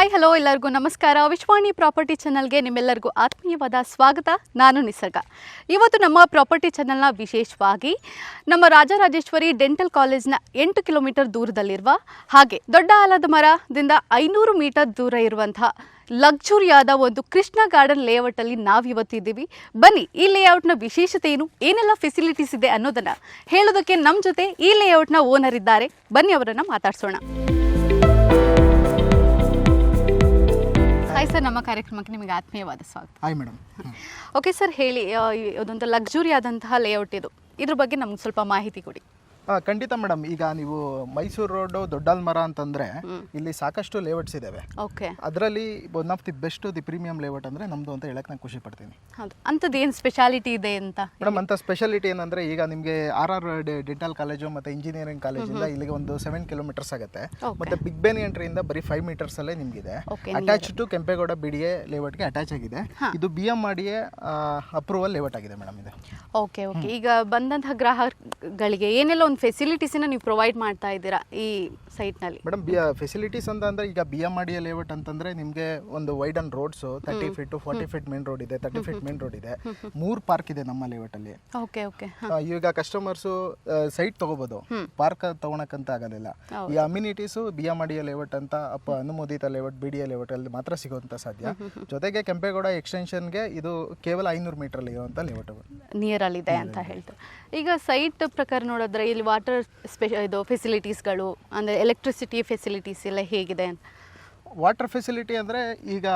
Hi hello ಎಲ್ಲರಿಗೂ. ನಮಸ್ಕಾರ. ವಿಶ್ವಾಣಿ property ಚಾನಲ್ಗೆ ನಿಮ್ಮೆಲ್ಲರಿಗೂ ಆತ್ಮೀಯವಾದ ಸ್ವಾಗತ. ನಾನು ನಿಸರ್ಗ. ಇವತ್ತು ನಮ್ಮ ಪ್ರಾಪರ್ಟಿ ಚಾನಲ್ನ ವಿಶೇಷವಾಗಿ ನಮ್ಮ ರಾಜರಾಜೇಶ್ವರಿ ಡೆಂಟಲ್ ಕಾಲೇಜ್ನ ಎಂಟು ಕಿಲೋಮೀಟರ್ ದೂರದಲ್ಲಿರುವ ಹಾಗೆ ದೊಡ್ಡ ಆಲದ ಮರದಿಂದ ಐನೂರು ಮೀಟರ್ ದೂರ ಇರುವಂತಹ ಲಕ್ಸುರಿಯಾದ ಒಂದು ಕೃಷ್ಣ ಗಾರ್ಡನ್ ಲೇಔಟಲ್ಲಿ ನಾವಿವತ್ತಿದ್ದೀವಿ ಬನ್ನಿ, ಈ ಲೇಔಟ್ನ ವಿಶೇಷತೆ ಏನು ಏನೆಲ್ಲ ಫೆಸಿಲಿಟೀಸ್ ಇದೆ ಅನ್ನೋದನ್ನು ಹೇಳೋದಕ್ಕೆ ನಮ್ಮ ಜೊತೆ ಈ ಲೇಔಟ್ನ ಓನರ್ ಇದ್ದಾರೆ. ಬನ್ನಿ ಅವರನ್ನು ಮಾತಾಡ್ಸೋಣ. ಹಾಯ್ ಸರ್ ನಮ್ಮ ಕಾರ್ಯಕ್ರಮಕ್ಕೆ ನಿಮಗೆ ಆತ್ಮೀಯವಾದ ಸ್ವಾಗತ. ಹಾಯ್ ಮೇಡಮ್ ಓಕೆ ಸರ್ ಹೇಳಿ ಇದೊಂದು ಲಕ್ಸುರಿ ಆದಂತಹ ಲೇಔಟ್ ಇದು. ಇದ್ರ ಬಗ್ಗೆ ನಮ್ಗೆ ಸ್ವಲ್ಪ ಮಾಹಿತಿ ಕೊಡಿ. ಖಂಡಿತ ಮೇಡಮ್. ಈಗ ನೀವು ಮೈಸೂರು ರೋಡು ದೊಡ್ಡಲ್ಮರ ಅಂತಂದ್ರೆ ಇಲ್ಲಿ ಸಾಕಷ್ಟು ಲೇಔಟ್ಸ್ ಇದಾವೆ. ಓಕೆ. ಅದರಲ್ಲಿ one of the best the premium layout ಅಂದ್ರೆ ನಮ್ದು ಅಂತ ಹೇಳಕ್ ನಾನು ಖುಷಿ ಪಡ್ತೀನಿ. ಹೌದು. ಅಂಥದ್ದು ಏನು ಸ್ಪೆಷಾಲಿಟಿ ಇದೆ ಅಂತ ಮೇಡಮ್ ಅಂತ ಸ್ಪೆಷಾಲಿಟಿ ಏನಂದ್ರೆ ಈಗ ನಿಮಗೆ ಆರ್ ಆರ್ ಡೆಂಟಲ್ ಕಾಲೇಜು ಮತ್ತೆ ಇಂಜಿನಿಯರಿಂಗ್ ಕಾಲೇಜಿಂದ ಇಲ್ಲಿಗೆ ಒಂದು ಸೆವೆನ್ ಕಿಲೋಮೀಟರ್ಸ್ ಆಗುತ್ತೆ. Okay. ಮತ್ತೆ ಬಿಗ್ ಬೆನಿ ಎಂಟ್ರಿ ಇಂದ ಬರೀ ಫೈವ್ ಮೀಟರ್ಸ್ ಅಲ್ಲೇ ನಿಮ್ಗಿದೆ. ಇದೆ ಅಟ್ಯಾಚ್ ಟು ಕೆಂಪೇಗೌಡ ಬಿಡಿಎ ಲೇಔಟ್ಗೆ ಲೇಔಟ್ಗೆ ಅಟ್ಯಾಚ್ ಆಗಿದೆ ಇದು B M D approval layout ಆಗಿದೆ ಮೇಡಮ್ ಇದೆ. ಓಕೆ ಓಕೆ ಈಗ ಬಂದಂತಹ ಗ್ರಾಹಕಗಳಿಗೆ ಏನೆಲ್ಲ ಒಂದು ಫೆಸಿಲಿಟೀಸನ್ನ ನೀವು ಪ್ರೊವೈಡ್ ಮಾಡ್ತಾ ಇದ್ದೀರಾ? ಈ ಸೈಟ್ನಲ್ಲಿ. ಮೇಡಮ್ ಬಿ ಫೆಸಿಲಿಟೀಸ್ ಅಂತ ಅಂದ್ರೆ ಈಗ ಬಿ ಎಂ ಆರ್ ಲೇಔಟ್ ಅಂತಂದ್ರೆ ನಿಮಗೆ ಒಂದು wide and roads thirty feet forty feet main road ಇದೆ ತರ್ಟಿ ಫೀಟ್ ಮೇನ್ ರೋಡ್ ಇದೆ. ಮೂರ್ ಪಾರ್ಕ್ ಇದೆ ನಮ್ಮ ಲೇಔಟ್ ಅಲ್ಲಿ. Okay okay. ಈಗ ಕಸ್ಟಮರ್ಸು ಸೈಟ್ ತಗೋಬಹುದು ಪಾರ್ಕ್ ತಗೊಳಕಂತ ಆಗೋದಿಲ್ಲ. ಈ ಅಮ್ಯುನಿಟೀಸ್ ಬಿ ಎಂ ಅಡಿಯ ಲೇಔಟ್ ಅಂತ ಅಪ್ಪ ಅನುಮೋದಿತ layout B D A layout ಅಲ್ಲಿ ಮಾತ್ರ ಸಿಗುವಂತ ಸಾಧ್ಯ. ಜೊತೆಗೆ ಕೆಂಪೇಗೌಡ ಎಕ್ಸ್ಟೆನ್ಷನ್ಗೆ ಇದು ಕೇವಲ ಐನೂರು ಮೀಟರ್ ಅಲ್ಲಿ ಇರುವಂತ ಲೇಔಟ್ ನಿಯರಲ್ಲಿದೆ ಅಂತ ಹೇಳ್ತಾರೆ. ಈಗ ಸೈಟ್ ಪ್ರಕಾರ ನೋಡಿದ್ರೆ ಇಲ್ಲಿ ವಾಟರ್ ಸ್ಪೆಷಲ್ ಇದು ಫೆಸಿಲಿಟೀಸ್ಗಳು ಅಂದರೆ ಎಲೆಕ್ಟ್ರಿಸಿಟಿ ಫೆಸಿಲಿಟೀಸ್ ಎಲ್ಲ ಹೇಗಿದೆ ವಾಟರ್ ಫೆಸಿಲಿಟಿ ಅಂದ್ರೆ ಈಗ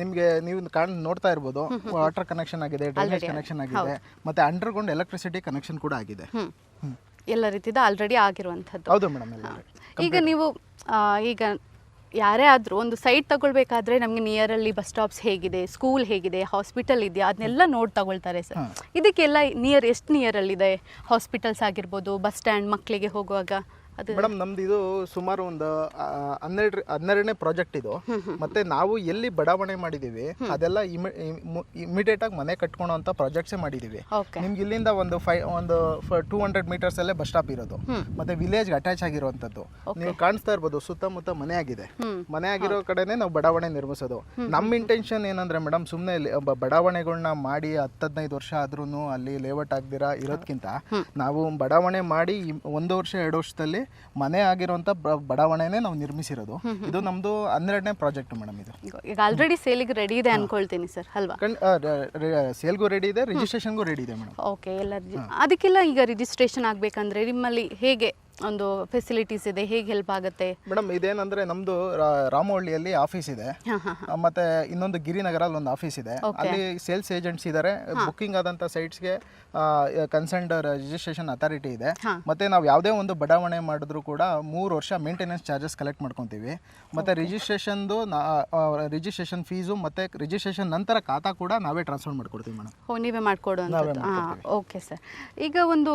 ನಿಮಗೆ ನೀವು ಕಾಣ್ ನೋಡ್ತಾ ಇರ್ಬೋದು ವಾಟರ್ ಕನೆಕ್ಷನ್ ಆಗಿದೆ ಡ್ರೈನೇಜ್ ಕನೆಕ್ಷನ್ ಆಗಿದೆ ಮತ್ತೆ ಅಂಡರ್ಗ್ರೌಂಡ್ ಎಲೆಕ್ಟ್ರಿಸಿಟಿ ಕನೆಕ್ಷನ್ ಕೂಡ ಆಗಿದೆ. ಎಲ್ಲ ರೀತಿಯಿಂದ ಆಲ್ರೆಡಿ ಆಗಿರುವಂಥದ್ದು. ಹೌದು ಮೇಡಮ್ ಈಗ ನೀವು ಈಗ ಯಾರೇ ಆದರೂ ಒಂದು ಸೈಟ್ ತಗೊಳ್ಬೇಕಾದ್ರೆ ನಮಗೆ ನಿಯರಲ್ಲಿ ಬಸ್ ಸ್ಟಾಪ್ಸ್ ಹೇಗಿದೆ ಸ್ಕೂಲ್ ಹೇಗಿದೆ ಹಾಸ್ಪಿಟಲ್ ಇದೆಯಾ ಅದನ್ನೆಲ್ಲ ನೋಡಿ ತಗೊಳ್ತಾರೆ ಸರ್ ಇದಕ್ಕೆಲ್ಲ ನಿಯರ್ ಎಷ್ಟು ನಿಯರಲ್ಲಿದೆ ಹಾಸ್ಪಿಟಲ್ಸ್ ಆಗಿರ್ಬೋದು ಬಸ್ ಸ್ಟ್ಯಾಂಡ್ ಮಕ್ಕಳಿಗೆ ಹೋಗುವಾಗ? ಮೇಡಮ್ ನಮ್ದು ಇದು ಸುಮಾರು ಒಂದು ಹನ್ನೆರಡು ಹನ್ನೆರಡನೇ ಪ್ರಾಜೆಕ್ಟ್ ಇದು. ಮತ್ತೆ ನಾವು ಎಲ್ಲಿ ಬಡಾವಣೆ ಮಾಡಿದೀವಿ ಅದೆಲ್ಲ ಇಮಿಡಿಯೇಟ್ ಆಗಿ ಮನೆ ಕಟ್ಕೊಳೋ ಅಂತ ಪ್ರಾಜೆಕ್ಟ್ಸ್ ಮಾಡಿದೀವಿ. ನಿಮ್ಗೆ ಇಲ್ಲಿಂದ ಒಂದು ಫೈ ಒಂದು ಟೂ ಹಂಡ್ರೆಡ್ ಮೀಟರ್ಸ್ ಅಲ್ಲೇ ಬಸ್ ಸ್ಟಾಪ್ ಇರೋದು. ಮತ್ತೆ ವಿಲೇಜ್ ಅಟ್ಯಾಚ್ ಆಗಿರುವಂತದ್ದು ನೀವು ಕಾಣಿಸ್ತಾ ಇರ್ಬೋದು ಸುತ್ತಮುತ್ತ ಮನೆ ಆಗಿದೆ. ಮನೆ ಆಗಿರೋ ಕಡೆನೆ ನಾವು ಬಡಾವಣೆ ನಿರ್ಮಿಸೋದು. ನಮ್ಮ ಇಂಟೆನ್ಷನ್ ಏನಂದ್ರೆ ಮೇಡಮ್ ಸುಮ್ಮನೆ ಬಡಾವಣೆಗಳನ್ನ ಮಾಡಿ ಹತ್ತು ಹದಿನೈದು ವರ್ಷ ಆದ್ರೂ ಅಲ್ಲಿ ಲೇಔಟ್ ಆಗ್ದಿರಾ ಇರೋದ್ಕಿಂತ ನಾವು ಬಡಾವಣೆ ಮಾಡಿ ಒಂದು ವರ್ಷ ಎರಡು ವರ್ಷದಲ್ಲಿ ಮನೆ ಆಗಿರುವಂತ ಬಡಾವಣೆನೇ ನಾವು ನಿರ್ಮಿಸಿರೋದು. ಇದು ನಮ್ದು ಹನ್ನೆರಡನೇ ಪ್ರಾಜೆಕ್ಟ್ ಮೇಡಮ್ ಇದು. ಈಗ ಆಲ್ರೆಡಿ ಸೇಲಿಗೆ ರೆಡಿ ಇದೆ ಅನ್ಕೊಳ್ತೀನಿ ಸರ್ ಅಲ್ವಾ? ಸೇಲ್ಗೂ ರೆಡಿ ಇದೆ ರಿಜಿಸ್ಟ್ರೇಷನ್ಗೂ ರೆಡಿ ಇದೆ ಮೇಡಮ್. ಓಕೆ ಎಲ್ಲ ಅದಕ್ಕೆಲ್ಲ ಈಗ ರಿಜಿಸ್ಟ್ರೇಷನ್ ಆಗಬೇಕಂದ್ರೆ ನಿಮ್ಮಲ್ಲಿ ಹೇಗೆ ಒಂದು ಫೆಸಿಲಿಟೀಸ್ ಇದೆ ಹೇಗೆ ಹೆಲ್ಪ್ ಆಗುತ್ತೆ? ಮೇಡಮ್ ಇದೇನಂದ್ರೆ ನಮ್ದು ರಾಮಹಳ್ಳಿಯಲ್ಲಿ ರಾಮವಳ್ಳಿಯಲ್ಲಿ ಆಫೀಸ್ ಇದೆ. ಹಾಂ ಹಾಂ ಆ, ಮತ್ತೆ ಇನ್ನೊಂದು ಗಿರಿನಗರಲ್ಲಿ ಒಂದು ಆಫೀಸ್ ಇದೆ. ಅಲ್ಲಿ ಸೇಲ್ಸ್ ಏಜೆಂಟ್ಸ್ ಇದ್ದಾರೆ ಬುಕ್ಕಿಂಗ್ ಆದಂತ ಸೈಟ್ಸ್ಗೆ ಕನ್ಸರ್ನ್ಡ್ ರಿಜಿಸ್ಟ್ರೇಷನ್ ಅಥಾರಿಟಿ ಇದೆ. ಮತ್ತೆ ನಾವು ಯಾವುದೇ ಒಂದು ಬಡಾವಣೆ ಮಾಡಿದ್ರು ಕೂಡ ಮೂರು ವರ್ಷ ಮೇಂಟೆನೆನ್ಸ್ ಚಾರ್ಜಸ್ ಕಲೆಕ್ಟ್ ಮಾಡ್ಕೊತೀವಿ. ಮತ್ತೆ ರಿಜಿಸ್ಟ್ರೇಷನ್ದು ರಿಜಿಸ್ಟ್ರೇಷನ್ ಫೀಸು ಮತ್ತೆ ರಿಜಿಸ್ಟ್ರೇಷನ್ ನಂತರ ಖಾತಾ ಕೂಡ ನಾವೇ ಟ್ರಾನ್ಸ್ಫರ್ ಮಾಡ್ಕೊಡ್ತೀವಿ ಮೇಡಮ್ ನೀವೇ ಮಾಡ್ಕೊಡೋದು ಹಾಂ ಓಕೆ ಸರ್ ಈಗ ಒಂದು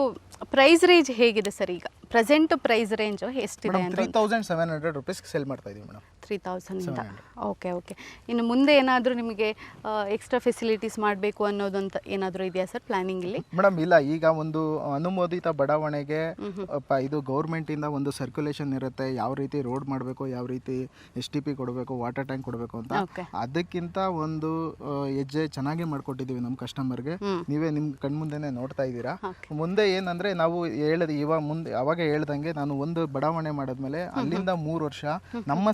ಪ್ರೈಸ್ ರೇಂಜ್ ಹೇಗಿದೆ ಸರ್ ಈಗ? ಪ್ರೆಸೆಂಟ್ ಪ್ರೈಸ್ ರೇಂಜ್ ಎಷ್ಟಿದೆ ಅಂತ three thousand seven hundred rupees sale ಮಾಡ್ತಾ ಇದೀವಿ ಮೇಡಮ್. ತ್ರೀ ತೌಸಂಡಿಂದ ಓಕೆ ಓಕೆ ಇನ್ನು ಮುಂದೆ ಏನಾದರೂ ನಿಮಗೆ ಎಕ್ಸ್ಟ್ರಾ ಫೆಸಿಲಿಟೀಸ್ ಮಾಡಬೇಕು ಅನ್ನೋದಂತ ಏನಾದರೂ ಇದೆಯಾ ಸರ್ ಪ್ಲಾನಿಂಗ್ ಇಲ್ಲಿ ಮೇಡಮ್ ಇಲ್ಲ. ಈಗ ಒಂದು ಅನುಮೋದಿತ ಬಡಾವಣೆಗೆ ಇದು ಗೌರ್ಮೆಂಟ್ ಇಂದ ಒಂದು ಸರ್ಕ್ಯುಲೇಷನ್ ಇರುತ್ತೆ. ಯಾವ ರೀತಿ ರೋಡ್ ಮಾಡಬೇಕು ಯಾವ ರೀತಿ ಎಸ್ ಟಿ ಪಿ ಕೊಡಬೇಕು ವಾಟರ್ ಟ್ಯಾಂಕ್ ಕೊಡಬೇಕು ಅಂತ. ಅದಕ್ಕಿಂತ ಒಂದು ಹೆಜ್ಜೆ ಚೆನ್ನಾಗಿ ಮಾಡಿಕೊಟ್ಟಿದ್ದೀವಿ ನಮ್ಮ ಕಸ್ಟಮರ್ಗೆ ನೀವೇ ನಿಮ್ ಕಣ್ಮುಂದೆನೆ ನೋಡ್ತಾ ಇದ್ದೀರಾ. ಮುಂದೆ ಏನಂದ್ರೆ ನಾವು ಹೇಳದ್ ಇವಾಗ ಮುಂದೆ ಅವಾಗ ಹೇಳ್ದಂಗೆ ನಾನು ಒಂದು ಬಡಾವಣೆ ಮಾಡಿದ್ಮೇಲೆ ಅಲ್ಲಿಂದ ಮೂರು ವರ್ಷ ನಮ್ಮ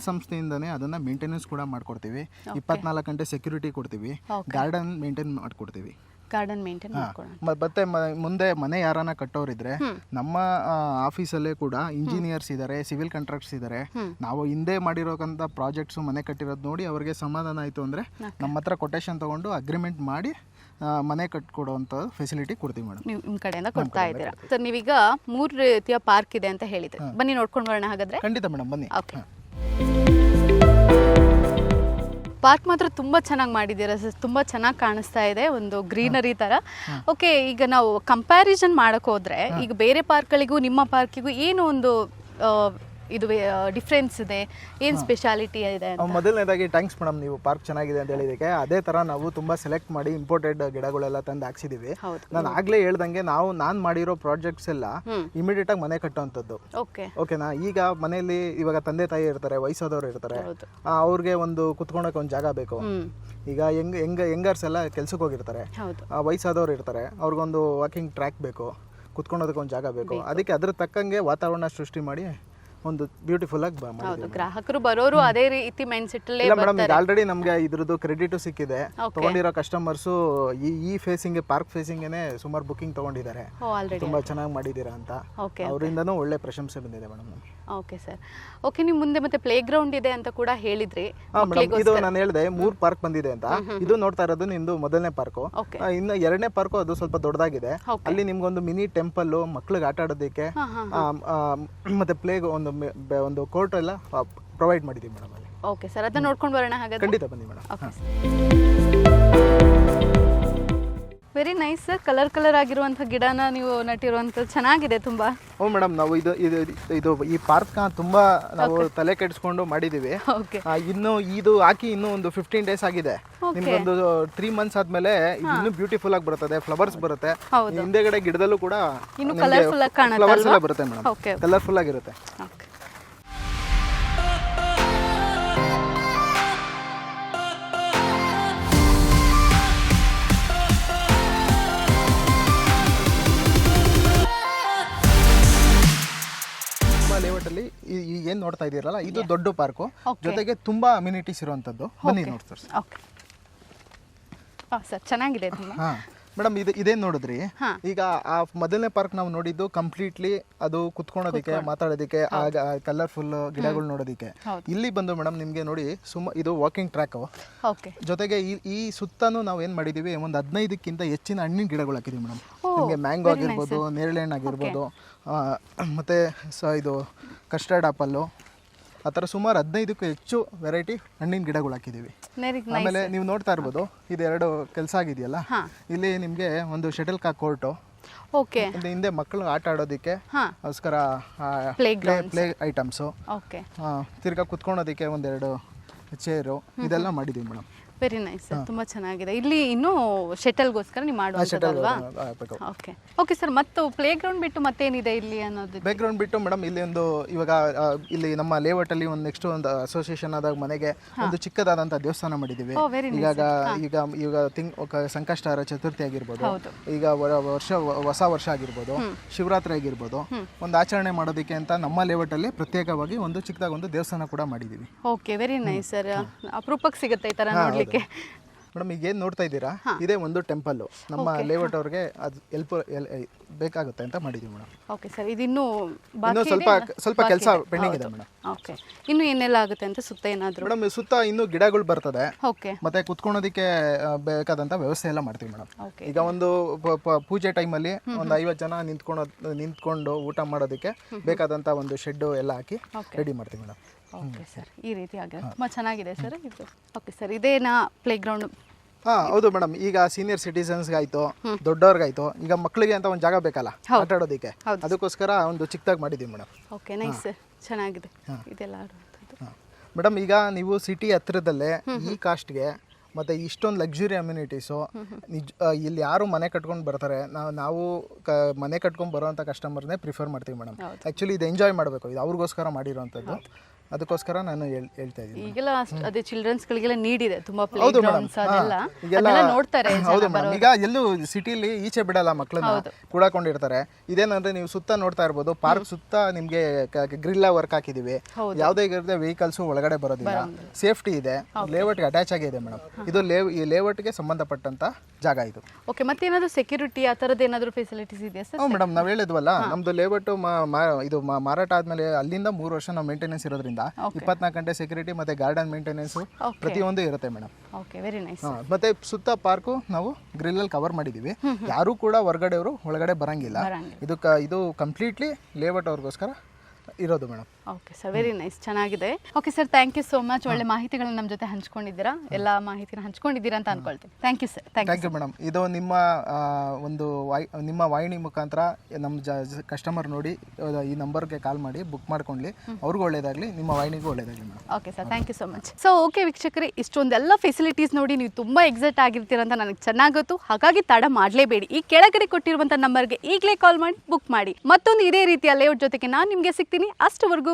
ಸಂಸ್ಥೆಯಿಂದನೇ ಅದನ್ನ ಮೇಂಟೆನೆನ್ಸ್ ಕೂಡ ಮಾಡ್ಕೊಡ್ತೀವಿ. ಇಪ್ಪತ್ನಾಲ್ಕು ಗಂಟೆ ಸೆಕ್ಯೂರಿಟಿ ಕೊಡ್ತೀವಿ. ಗಾರ್ಡನ್ ಮೇಂಟೈನ್ ಮಾಡ್ಕೊಡ್ತೀವಿ. ಗಾರ್ಡನ್ ಮೇಂಟೈನ್ ಮತ್ತೆ ಮುಂದೆ ಮನೆ ಯಾರನ್ನ ಕಟ್ಟೋರಿದ್ರೆ ನಮ್ಮ ಆಫೀಸಲ್ಲೇ ಕೂಡ ಇಂಜಿನಿಯರ್ಸ್ ಇದ್ದಾರೆ ಸಿವಿಲ್ ಕಾಂಟ್ರಾಕ್ಟ್ಸ್ ಇದ್ದಾರೆ ನಾವು ಹಿಂದೆ ಮಾಡಿರೋಕಂತ ಪ್ರಾಜೆಕ್ಟ್ಸ್ ಮನೆ ಕಟ್ಟಿರೋದು ನೋಡಿ ಅವ್ರಿಗೆ ಸಮಾಧಾನ ಆಯ್ತು ಅಂದ್ರೆ ನಮ್ಮ ಹತ್ರ ಕೊಟೇಶನ್ ತಗೊಂಡು ಅಗ್ರಿಮೆಂಟ್ ಮಾಡಿ ಮನೆ ಕಟ್ಕೊಡುವಂತ ಫೆಸಿಲಿಟಿ ಕೊಡ್ತೀವಿ ಮೇಡಮ್ ನೀವು ನಿಮ್ಮ ಕಡೆಯಿಂದ ಕೊಡ್ತಾ ಇದ್ದೀರಾ. ಸರ್ ನೀವೀಗ ಮೂರು ರೀತಿಯ ಪಾರ್ಕ್ ಇದೆ ಅಂತ ಹೇಳಿದ್ರೆ. ಬನ್ನಿ ನೋಡ್ಕೊಂಡು ಬರೋಣ ಹಾಗಾದ್ರೆ. ಖಂಡಿತ ಮೇಡಮ್ ಬನ್ನಿ. ಓಕೆ ಪಾರ್ಕ್ ಮಾತ್ರ ತುಂಬ ಚೆನ್ನಾಗಿ ಮಾಡಿದ್ದೀರಾ ಸರ್? ತುಂಬ ಚೆನ್ನಾಗಿ ಕಾಣಿಸ್ತಾ ಇದೆ ಒಂದು ಗ್ರೀನರಿ ಥರ ಓಕೆ ಈಗ ನಾವು ಕಂಪ್ಯಾರಿಸನ್ ಮಾಡೋಕೆ ಹೋದ್ರೆ ಈಗ ಬೇರೆ ಪಾರ್ಕ್ಗಳಿಗೂ ನಿಮ್ಮ ಪಾರ್ಕಿಗೂ ಏನು ಒಂದು ಇದು ಡಿಫ್ರೆನ್ಸ್ ಇದೆ. ಏನು ಸ್ಪೆಷಾಲಿಟಿ ಇದೆ ಅಂತ? ಮೊದಲನೇದಾಗಿ ಥ್ಯಾಂಕ್ಸ್ ಮೇಡಮ್ ನೀವು ಪಾರ್ಕ್ ಚೆನ್ನಾಗಿದೆ ಅಂತ ಹೇಳಿದಕ್ಕೆ ಅದೇ ತರ ನಾವು ತುಂಬಾ ಸೆಲೆಕ್ಟ್ ಮಾಡಿ ಇಂಪೋರ್ಟೆಡ್ ಗಿಡಗಳೆಲ್ಲ ತಂದು ಹಾಕ್ಸಿದೀವಿ. ಹೌದು. ನಾನು ಆಗ್ಲೇ ಹೇಳ್ದಂಗೆ ನಾವು ನಾನು ಮಾಡಿರೋ ಪ್ರಾಜೆಕ್ಟ್ಸ್ ಎಲ್ಲ ಇಮಿಡಿಯೇಟ್ ಆಗಿ ಮನೆ ಕಟ್ಟುವಂಥದ್ದು. ಓಕೆ ಓಕೆನಾ ಈಗ ಮನೆಯಲ್ಲಿ ಇವಾಗ ತಂದೆ ತಾಯಿ ಇರ್ತಾರೆ ವಯಸ್ಸಾದವ್ರು ಇರ್ತಾರೆ. ಹೌದು. ಆ, ಅವ್ರಿಗೆ ಒಂದು ಕುತ್ಕೊಳಕ್ಕೆ ಒಂದು ಜಾಗ ಬೇಕು. ಈಗ ಹೆಂಗ್ ಹೆಂಗ ಹೆಂಗರ್ಸ್ ಎಲ್ಲ ಕೆಲ್ಸಕ್ಕೆ ಹೋಗಿರ್ತಾರೆ. ಹೌದು. ಆ, ವಯಸ್ಸಾದವ್ರು ಇರ್ತಾರೆ. ಅವ್ರಿಗೊಂದು ವಾಕಿಂಗ್ ಟ್ರ್ಯಾಕ್ ಬೇಕು. ಕುತ್ಕೊಳೋದಕ್ಕೆ ಒಂದು ಜಾಗ ಬೇಕು. ಅದಕ್ಕೆ ಅದ್ರ ತಕ್ಕಂಗೆ ವಾತಾವರಣ ಸೃಷ್ಟಿ ಮಾಡಿ ಒಂದು ಬ್ಯೂಟಿಫುಲ್ ಆಗಿ ಹೌದು ಗ್ರಾಹಕರು ಬರೋರು ಅದೇ ರೀತಿ ಮೈಂಡ್ ಸೆಟ್ ಅಲ್ಲೇ ಮೇಡಮ್ ಆಲ್ರೆಡಿ ನಮ್ಗೆ ಇದ್ರದ್ದು ಕ್ರೆಡಿಟ್ ಸಿಕ್ಕಿದೆ. ತಗೊಂಡಿರೋ ಕಸ್ಟಮರ್ಸು ಈ ಈ ಫೇಸಿಂಗ್ ಪಾರ್ಕ್ ಫೇಸಿಂಗ್ ಸುಮಾರು ಬುಕಿಂಗ್ ತಗೊಂಡಿದ್ದಾರೆ. ತುಂಬಾ ಚೆನ್ನಾಗಿ ಮಾಡಿದ್ದೀರಾ ಅಂತ. ಅವರಿಂದನೂ ಒಳ್ಳೆ ಪ್ರಶಂಸೆ ಬಂದಿದೆ ಮೇಡಮ್ ನಮ್ಗೆ. Okay sir. ಓಕೆ ನೀವು ಮುಂದೆ ಮತ್ತೆ ಪ್ಲೇ ಗ್ರೌಂಡ್ ಇದೆ ಅಂತ ಕೂಡ ಹೇಳಿದ್ರಿ ಹಾ ಮೇಡಮ್ ಇದು ನಾನು ಹೇಳಿದೆ ಮೂರ್ ಪಾರ್ಕ್ ಬಂದಿದೆ ಅಂತ. ಇದು ನೋಡ್ತಾ ಇರೋದು ನಿಮ್ದು ಮೊದಲನೇ ಪಾರ್ಕು. ಓಕೆ. ಇನ್ನು ಎರಡನೇ ಪಾರ್ಕು ಅದು ಸ್ವಲ್ಪ ದೊಡ್ಡದಾಗಿದೆ. Okay. ಅಲ್ಲಿ ನಿಮ್ಗೊಂದು ಮಿನಿ ಟೆಂಪಲ್ ಮಕ್ಳಿಗೆ ಆಟ ಆಡೋದಕ್ಕೆ ಹಾ ಹಾ ಮತ್ತೆ ಪ್ಲೇ ಒಂದು ಮೆ- ಬೆ- ಒಂದು ಕೋರ್ಟ್ ಎಲ್ಲ ಪ್ರೊವೈಡ್ ಮಾಡಿದೀವಿ ಮೇಡಮ್ ಅಲ್ಲಿ. ಓಕೆ ಸರ್ ಅದನ್ನ ನೋಡ್ಕೊಂಡು ಬರೋಣ ಹಾಗಾದ್ರೆ? ಖಂಡಿತ ಬನ್ನಿ madam. Okay very nice colour colour ಆಗಿರುವಂಥ ಗಿಡನ ನೀವು ನಟಿರುವಂಥದ್ದು ಚೆನ್ನಾಗಿದೆ ತುಂಬಾ. ಹ್ಞೂ ಮೇಡಮ್ ನಾವು ಇದು ಇದು ಇದು ಈ ಪಾರ್ಕ್ನ ತುಂಬಾ ನಾವು ತಲೆ ಕೆಡಿಸ್ಕೊಂಡು ಮಾಡಿದ್ದೀವಿ ಇನ್ನು ಇದು ಹಾಕಿ ಇನ್ನು ಒಂದು ಫಿಫ್ಟೀನ್ ಡೇಸ್ ಆಗಿದೆ. ನಿಮ್ಗೊಂದು ತ್ರೀ ಮಂತ್ಸ್ ಆದ್ಮೇಲೆ ಇನ್ನು ಬ್ಯೂಟಿಫುಲ್ ಆಗಿ ಬರುತ್ತದೆ ಫ್ಲವರ್ಸ್ ಬರುತ್ತೆ. ಹಿಂದೆಗಡೆ ಗಿಡದಲ್ಲೂ ಕೂಡ ಫ್ಲವರ್ಸ್ ಎಲ್ಲ ಬರುತ್ತೆ ಮೇಡಮ್ ಕಲರ್ಫುಲ್ ಆಗಿರುತ್ತೆ. ನೋಡ್ತಾ ಇದೀರಲ್ಲ ಇದು ದೊಡ್ಡ ಪಾರ್ಕು. ಜೊತೆಗೆ ತುಂಬಾ ಅಮ್ಯುನಿಟೀಸ್ ಇರುವಂತದ್ದು. ಬನ್ನಿ ನೋಡ್ತಾರೆ ಓಕೆ ಸರ್. ಚೆನ್ನಾಗಿದೆ ತುಂಬ. ಮೇಡಮ್ ಇದು ಇದೇನು ನೋಡಿದ್ರಿ? ಈಗ ಆ ಮೊದಲನೇ ಪಾರ್ಕ್ ನಾವು ನೋಡಿದ್ದು ಕಂಪ್ಲೀಟ್ಲಿ ಅದು ಕುತ್ಕೊಳೋದಕ್ಕೆ ಮಾತಾಡೋದಕ್ಕೆ ಆಗ ಕಲರ್ಫುಲ್ ಗಿಡಗಳು ನೋಡೋದಕ್ಕೆ. ಇಲ್ಲಿ ಬಂದು ಮೇಡಮ್ ನಿಮಗೆ ನೋಡಿ ಸುಮ್ಮ ಇದು ವಾಕಿಂಗ್ ಟ್ರ್ಯಾಕ್ ಓಕೆ ಜೊತೆಗೆ ಈ ಈ ಸುತ್ತಾನು ನಾವು ಏನು ಮಾಡಿದೀವಿ ಒಂದು ಹದಿನೈದಕ್ಕಿಂತ ಹೆಚ್ಚಿನ ಹಣ್ಣಿನ ಗಿಡಗಳು ಹಾಕಿದೀವಿ ಮೇಡಮ್. ನಿಮಗೆ ಮ್ಯಾಂಗೋ ಆಗಿರ್ಬೋದು ನೇರಳೆ ಹಣ್ಣು ಆಗಿರ್ಬೋದು ಮತ್ತು ಸ ಇದು ಕಸ್ಟರ್ಡ್ ಆಪಲ್ಲು ಆ ಥರ ಸುಮಾರು ಹದಿನೈದಕ್ಕೂ ಹೆಚ್ಚು ವೆರೈಟಿ ಹಣ್ಣಿನ ಗಿಡಗಳು ಹಾಕಿದ್ದೀವಿ. ಆಮೇಲೆ ನೀವು ನೋಡ್ತಾ ಇರ್ಬೋದು ಇದೆರಡು ಕೆಲಸ ಆಗಿದೆಯಲ್ಲ. ಇಲ್ಲಿ ನಿಮಗೆ ಒಂದು ಶಟಲ್ ಕಾಕ್ ಕೋರ್ಟು ಓಕೆ ಹಿಂದೆ ಮಕ್ಕಳು ಆಟ ಆಡೋದಕ್ಕೆ ಅದಕ್ಕೋಸ್ಕರ ಪ್ಲೇ ಐಟಮ್ಸು ಓಕೆ ತಿರ್ಗಾ ಕುತ್ಕೊಳೋದಕ್ಕೆ ಒಂದೆರಡು ಚೇರು ಇದೆಲ್ಲ ಮಾಡಿದ್ದೀವಿ ಮೇಡಮ್. ವೆರಿ ನೈಸ್ ತುಂಬಾ ತುಂಬ ಚೆನ್ನಾಗಿದೆ. ಇಲ್ಲಿ ಇನ್ನೂ ಶಟಲ್ಗೋಸ್ಕರ ನೀವು ಮಾಡುವಂಥದ್ದಲ್ವಾ? ಓಕೆ ಓಕೆ ಸರ್ ಮತ್ತು ಪ್ಲೇ ಗ್ರೌಂಡ್ ಬಿಟ್ಟು ಮತ್ತೇನಿದೆ ಇಲ್ಲಿ ಅನ್ನೋದು ಬ್ಯಾಕ್ಗ್ರೌಂಡ್ ಬಿಟ್ಟು ಮೇಡಮ್ ಇಲ್ಲಿ ಒಂದು ಇವಾಗ ಆ, ಇಲ್ಲಿ ನಮ್ಮ ಲೇಔಟ್ ಅಲ್ಲಿ ಒಂದು ನೆಕ್ಸ್ಟ್ ಒಂದು ಅಸೋಸಿಯೇಷನ್ ಆದಾಗ ಮನೆಗೆ ಒಂದು ಚಿಕ್ಕದಾದಂತ ದೇವಸ್ಥಾನ ಮಾಡಿದೀವಿ ಓ ವೆರಿ ಈಗ ಈಗ ಈಗ ತಿಂಗ್ ಸಂಕಷ್ಟಾರ ಸಂಕಷ್ಟಹರ ಚತುರ್ಥಿ ಆಗಿರ್ಬೋದು. ಹೌದು. ಈಗ ವರ್ಷ ಹೊಸ ವರ್ಷ ಆಗಿರ್ಬೋದು. ಶಿವರಾತ್ರಿ ಆಗಿರ್ಬೋದು. ಒಂದು ಆಚರಣೆ ಮಾಡೋದಕ್ಕೆ ಅಂತ ನಮ್ಮ ಲೇಔಟ್ ಅಲ್ಲಿ ಪ್ರತ್ಯೇಕವಾಗಿ ಒಂದು ಚಿಕ್ಕದಾಗ ಒಂದು ದೇವಸ್ಥಾನ ಕೂಡ ಮಾಡಿದೀವಿ ಓಕೆ ವೆರಿ ನೈಸ್ ಸರ್ ಅಪರೂಪಕ್ಕೆ ಸಿಗುತ್ತೆ ಈ ಥರ ನೋಡಲಿಕ್ಕೆ. ಮೇಡಮ್ ಈಗ ಏನು ನೋಡ್ತಾ ಇದ್ದೀರಾ? ಇದೇ ಒಂದು ಟೆಂಪಲ್ ನಮ್ಮ ಲೇಔಟ್ ಅವ್ರಿಗೆ ಅದು ಹೆಲ್ಪ್ ಬೇಕಾಗುತ್ತೆ ಅಂತ ಮಾಡಿದ್ದೀವಿ ಮೇಡಮ್. ಓಕೆ ಸರ್ ಇದಿನ್ನೂ ಇನ್ನೂ ಸ್ವಲ್ಪ ಸ್ವಲ್ಪ ಕೆಲಸ ಇದೆ. ಪೆಂಡಿಂಗ್ ಇದೆ. ಮೇಡಮ್. ಓಕೆ. ಇನ್ನು ಏನೆಲ್ಲ ಆಗುತ್ತೆ ಅಂತ ಸುತ್ತ ಏನಾದರೂ? ಮೇಡಮ್ ಸುತ್ತ ಇನ್ನೂ ಗಿಡಗಳು ಬರ್ತದೆ. ಓಕೆ. ಮತ್ತೆ ಕುತ್ಕೊಳೋದಕ್ಕೆ ಬೇಕಾದಂಥ ಬೇಕಾದಂತ ವ್ಯವಸ್ಥೆ ಎಲ್ಲ ಮಾಡ್ತೀವಿ ಮೇಡಮ್. ಈಗ ಒಂದು ಪೂಜೆ ಟೈಮಲ್ಲಿ ಒಂದು ಐವತ್ತು ಜನ ನಿಂತ್ಕೊಂಡು ನಿಂತ್ಕೊಂಡು ಊಟ ಮಾಡೋದಕ್ಕೆ ಬೇಕಾದಂತ ಒಂದು ಶೆಡ್ ಎಲ್ಲ ಹಾಕಿ ರೆಡಿ ಮಾಡ್ತೀವಿ ಮೇಡಮ್. ಓಕೆ ಸರ್ ಈ ರೀತಿ ಆಗಿದೆ ತುಂಬ ಚೆನ್ನಾಗಿದೆ ಸರ್ ಇದು. ಓಕೆ ಸರ್ ಇದೇನಾ ಪ್ಲೇ ಗ್ರೌಂಡ್ ಹಾ ಹೌದು ಮೇಡಮ್. ಈಗ ಸೀನಿಯರ್ ಸಿಟಿಸನ್ಸ್ಗಾಯ್ತು ದೊಡ್ಡವ್ರಿಗಾಯ್ತು ಈಗ ಮಕ್ಕಳಿಗೆ ಅಂತ ಒಂದು ಜಾಗ ಬೇಕಲ್ಲ ಆಟ ಆಡೋದಕ್ಕೆ. ಅದಕ್ಕೋಸ್ಕರ ಒಂದು ಚಿಕ್ಕದಾಗಿ ಮಾಡಿದ್ದೀವಿ ಮೇಡಮ್. ಓಕೆ ನೈಸ್ ಸರ್ ಚೆನ್ನಾಗಿದೆ. ಇದೆಲ್ಲ ಮೇಡಮ್ ಈಗ ನೀವು ಸಿಟಿ ಹತ್ರದಲ್ಲೇ ಈ ಕಾಸ್ಟ್ಗೆ ಮತ್ತೆ ಇಷ್ಟೊಂದು ಲಕ್ಸುರಿ ಅಮ್ಯುನಿಟೀಸು ನಿಜ ಇಲ್ಲಿ ಯಾರು ಮನೆ ಕಟ್ಕೊಂಡು ಬರ್ತಾರೆ ನಾವು ನಾವು ಕ ಮನೆ ಕಟ್ಕೊಂಡು ಬರೋವಂಥ ಕಸ್ಟಮರ್ನೇ ಪ್ರಿಫರ್ ಮಾಡ್ತೀವಿ ಮೇಡಮ್. ಆ್ಯಕ್ಚುಲಿ ಇದು ಎಂಜಾಯ್ ಮಾಡಬೇಕು ಇದು ಅವ್ರಿಗೋಸ್ಕರ ಮಾಡಿರೋವಂಥದ್ದು ಅದಕ್ಕೋಸ್ಕರ ನಾನು ಹೇಳ್- ಹೇಳ್ತಾ ಇದ್ದೀನಿ. ಈಗೆಲ್ಲ ಅಷ್ಟ್- ಅದೇ ಚಿಲ್ಡ್ರನ್ಸ್ಗಳಿಗೆಲ್ಲ ನೀಡಿದೆ ತುಂಬ ಪ್ಲೇ ಹೌದು ಮೇಡಮ್ ಗ್ರೌಂಡ್ಸ್ ಅದೆಲ್ಲ. ಅದೆಲ್ಲ ನೋಡ್ತಾರೆ ಹೌದು ಮೇಡಮ್ ಈಗ ಎಲ್ಲೂ ಸಿಟಿಲಿ ಈಚೆ ಬಿಡಲ್ಲ ಮಕ್ಕಳನ್ನ ಕೂಡಾಕೊಂಡಿರ್ತಾರೆ ಇದೇನಂದ್ರೆ ನೀವು ಸುತ್ತ ನೋಡ್ತಾ ಇರ್ಬೋದು ಪಾರ್ಕ್ ಸುತ್ತ ನಿಮ್ಗೆ ಗ್ರಿಲ್ಲ ವರ್ಕ್ ಹಾಕಿದೀವಿ. ಯಾವುದೇ ಇರದೆ ವೆಹಿಕಲ್ಸ್ ಒಳಗಡೆ ಬರೋದಿಲ್ಲ. ಸೇಫ್ಟಿ ಇದೆ. ಲೇಔಟ್ಗೆ ಅಟ್ಯಾಚ್ ಆಗಿದೆ ಮೇಡಮ್ ಇದು ಲೇವ್ ಈ ಲೇಔಟ್ಗೆ ಸಂಬಂಧಪಟ್ಟಂತ ಜಾಗ ಇದು. ಓಕೆ ಮತ್ತೇನಾದರೂ ಸೆಕ್ಯೂರಿಟಿ ಆ ತರದ ಏನಾದ್ರು ಫೆಸಿಲಿಟೀಸ್ ಇದೆಯಾ ಸರ್? ಹ್ಞೂ ಮೇಡಮ್ ನಾವು ಹೇಳಿದ್ವಲ್ಲ ನಮ್ದು ಲೇಔಟ್ ಇದು ಮಾ- ಮಾರಾಟ ಆದ್ಮೇಲೆ ಅಲ್ಲಿಂದ ಮೂರು ವರ್ಷ ನಾವು ಮೇಂಟೆನೆನ್ಸ್ ಇರೋದ್ರಿಂದ ಇಪ್ಪತ್ನಾಲ್ಕು ಗಂಟೆ ಸೆಕ್ಯೂರಿಟಿ ಮತ್ತೆ ಗಾರ್ಡನ್ ಮೇಂಟೆನೆನ್ಸ್ ಪ್ರತಿಯೊಂದು ಇರುತ್ತೆ ಮೇಡಮ್ ಓಕೆ ವೆರಿ ನೈಸ್ ಮತ್ತೆ ಸುತ್ತ ಪಾರ್ಕು ನಾವು ಗ್ರಿಲ್ ಅಲ್ಲಿ ಕವರ್ ಮಾಡಿದೀವಿ. ಯಾರು ಕೂಡ ಹೊರಗಡೆಯವರು ಒಳಗಡೆ ಬರಂಗಿಲ್ಲ. ಬರಂಗಿಲ್ಲ. ಇದು ಇದು ಕಂಪ್ಲೀಟ್ಲಿ ಲೇಔಟ್ ಅವ್ರಿಗೋಸ್ಕರ ಇರೋದು madam okay sir very nice ಚೆನ್ನಾಗಿದೆ. Okay sir thank you so much ಒಳ್ಳೆ ಮಾಹಿತಿಗಳನ್ನ ನಮ್ಮ ಜೊತೆ ಹಂಚ್ಕೊಂಡಿದ್ದೀರಾ? ಎಲ್ಲ ಮಾಹಿತಿನ ಹಂಚ್ಕೊಂಡಿದ್ದೀರಾ ಅಂತ ಅನ್ಕೊಳ್ತೀನಿ. Thank you sir thank you madam ಇದು ನಿಮ್ಮ ಒಂದು ವಾಯ್ ನಿಮ್ಮ ವಾಹಿನಿ ಮುಖಾಂತರ ನಮ್ಮ ಜ ಕಸ್ಟಮರ್ ನೋಡಿ ಈ ನಂಬರ್ಗೆ ಕಾಲ್ ಮಾಡಿ ಬುಕ್ ಮಾಡ್ಕೊಳ್ಳಿ ಅವ್ರಿಗೂ ಒಳ್ಳೇದಾಗಲಿ ನಿಮ್ಮ ವಾಹಿನಿಗೂ ಒಳ್ಳೇದಾಗಲಿ madam okay sir thank you so much so okay ವೀಕ್ಷಕರೇ ಇಷ್ಟೊಂದೆಲ್ಲ ಫೆಸಿಲಿಟೀಸ್ ನೋಡಿ ನೀವು ತುಂಬ ಎಕ್ಸೈಟ್ ಆಗಿರ್ತೀರ ಅಂತ ನನಗೆ ಚೆನ್ನಾಗತ್ತು. ಹಾಗಾಗಿ ತಡ ಮಾಡಲೇಬೇಡಿ. ಈ ಕೆಳಗಡೆ ಕೊಟ್ಟಿರುವಂಥ ನಂಬರ್ಗೆ ಈಗಲೇ ಕಾಲ್ ಮಾಡಿ ಬುಕ್ ಮಾಡಿ. ಮತ್ತೊಂದು ಇದೇ ರೀತಿಯ ಲೇಔಟ್ ಜೊತೆಗೆ ನಾನು ನಿಮಗೆ ಸಿಗ್ತೀನಿ. ಅಷ್ಟವರೆಗೂ